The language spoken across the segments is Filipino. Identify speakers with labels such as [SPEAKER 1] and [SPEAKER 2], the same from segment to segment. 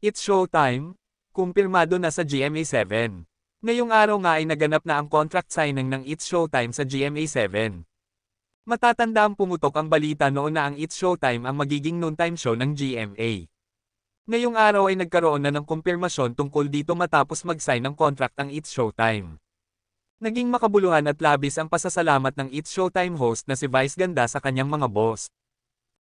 [SPEAKER 1] It's showtime! Kumpirmado na sa GMA7. Ngayong araw nga ay naganap na ang contract signing ng It's Showtime sa GMA7. Matatanda ang pumutok ang balita noon na ang It's Showtime ang magiging noontime show ng GMA. Ngayong araw ay nagkaroon na ng kumpirmasyon tungkol dito matapos mag-sign ng contract ang It's Showtime. Naging makabuluhan at labis ang pasasalamat ng It's Showtime host na si Vice Ganda sa kanyang mga boss.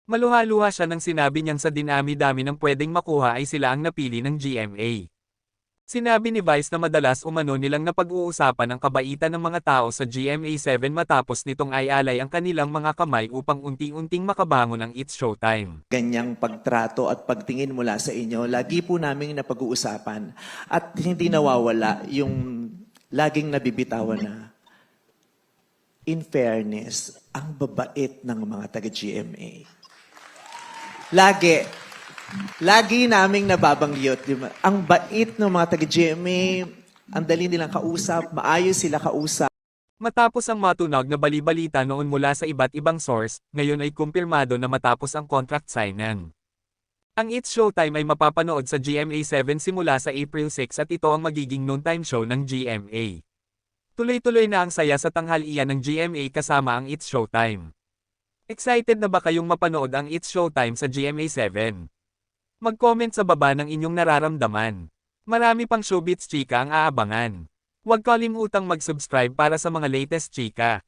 [SPEAKER 1] Maluha-luha siya nang sinabi niyang sa dinami-dami ng pwedeng makuha ay sila ang napili ng GMA. Sinabi ni Vice na madalas umano nilang napag-uusapan ang kabaitan ng mga tao sa GMA7 matapos nitong ay alay ang kanilang mga kamay upang unti-unting makabangon ang It's Showtime.
[SPEAKER 2] ganyang pagtrato at pagtingin mula sa inyo, lagi po namin napag-uusapan at hindi nawawala yung laging nabibitawan na in fairness, ang babait ng mga taga-GMA. Lagi, lagi naming nababanggit, di ba? ang bait ng mga taga-GMA, ang dali nilang kausap, maayos sila kausap.
[SPEAKER 1] Matapos ang matunog na balibalita noon mula sa iba't ibang source, ngayon ay kumpirmado na matapos ang contract signing. Ang It's Showtime ay mapapanood sa GMA7 simula sa April 6 at ito ang magiging noontime show ng GMA. Tuloy-tuloy na ang saya sa tanghalian ng GMA kasama ang It's Showtime. Excited na ba kayong mapanood ang It's Showtime sa GMA7? Mag-comment sa baba ng inyong nararamdaman. Marami pang showbiz chika ang aabangan. Huwag kalimutang mag-subscribe para sa mga latest chika.